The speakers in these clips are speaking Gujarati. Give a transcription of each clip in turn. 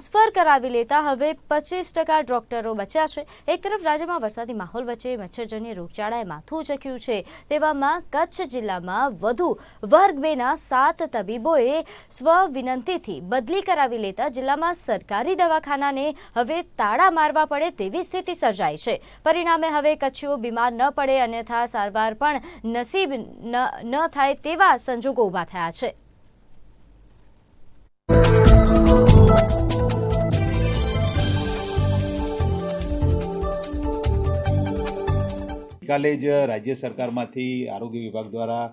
ટ્રાન્સફર કરાવી લેતા હવે પચીસ ટકા ડોક્ટરો બચ્યા છે. એક તરફ રાજ્યમાં વરસાદી માહોલ વચ્ચે મચ્છરજન્ય રોગચાળાએ માથું ચક્યું છે. તેવામાં કચ્છ જિલ્લામાં વધુ વર્ગ બેના સાત તબીબોએ સ્વ વિનંતીથી બદલી કરાવી લેતા જિલ્લામાં સરકારી દવાખાનાને હવે તાળા મારવા પડે તેવી સ્થિતિ સર્જાઈ છે. પરિણામે હવે કચ્છીઓ બીમાર ન પડે, અન્યથા સારવાર પણ નસીબ ન થાય તેવા સંજોગો ઊભા થયા છે. ગઈકાલે જ રાજ્ય સરકારમાંથી આરોગ્ય વિભાગ દ્વારા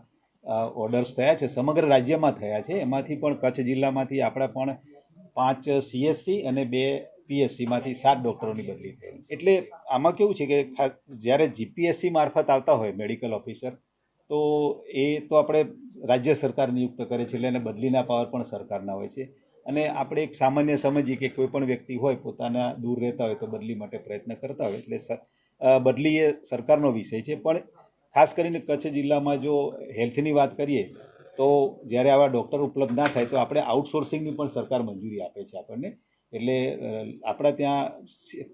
ઓર્ડર્સ થયા છે, સમગ્ર રાજ્યમાં થયા છે. એમાંથી પણ કચ્છ જિલ્લામાંથી આપણા પણ પાંચ સીએસસી અને બે પીએસસીમાંથી સાત ડૉક્ટરોની બદલી થઈ એટલે આમાં કેવું છે કે જ્યારે જીપીએસસી મારફત આવતા હોય મેડિકલ ઓફિસર તો એ તો આપણે રાજ્ય સરકાર નિયુક્ત કરે છે એટલે એને બદલીના પાવર પણ સરકારના હોય છે. અને આપણે એક સામાન્ય સમજીએ કે કોઈ પણ વ્યક્તિ હોય પોતાના દૂર રહેતા હોય તો બદલી માટે પ્રયત્ન કરતા હોય. એટલે બદલી એ સરકારનો વિષય છે. પણ ખાસ કરીને કચ્છ જિલ્લામાં જો હેલ્થની વાત કરીએ, તો જ્યારે આવા ડૉક્ટર ઉપલબ્ધ ના થાય, તો આપણે આઉટસોર્સિંગની પણ સરકાર મંજૂરી આપે છે આપણને. એટલે આપણા ત્યાં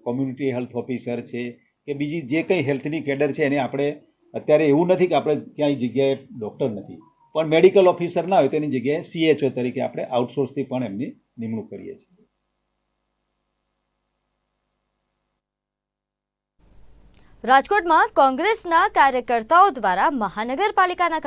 કોમ્યુનિટી હેલ્થ ઓફિસર છે કે બીજી જે કંઈ હેલ્થની કેડર છે, એને આપણે અત્યારે એવું નથી કે આપણે ક્યાંય જગ્યાએ ડૉક્ટર નથી. પણ મેડિકલ ઓફિસર ના હોય, તેની જગ્યાએ સીએચઓ તરીકે આપણે આઉટસોર્સથી પણ એમની નિમણૂક કરીએ છીએ. રાજકોટમાં કોંગ્રેસના કાર્યકર્તાઓ દ્વારા મહાનગરપાલિકાના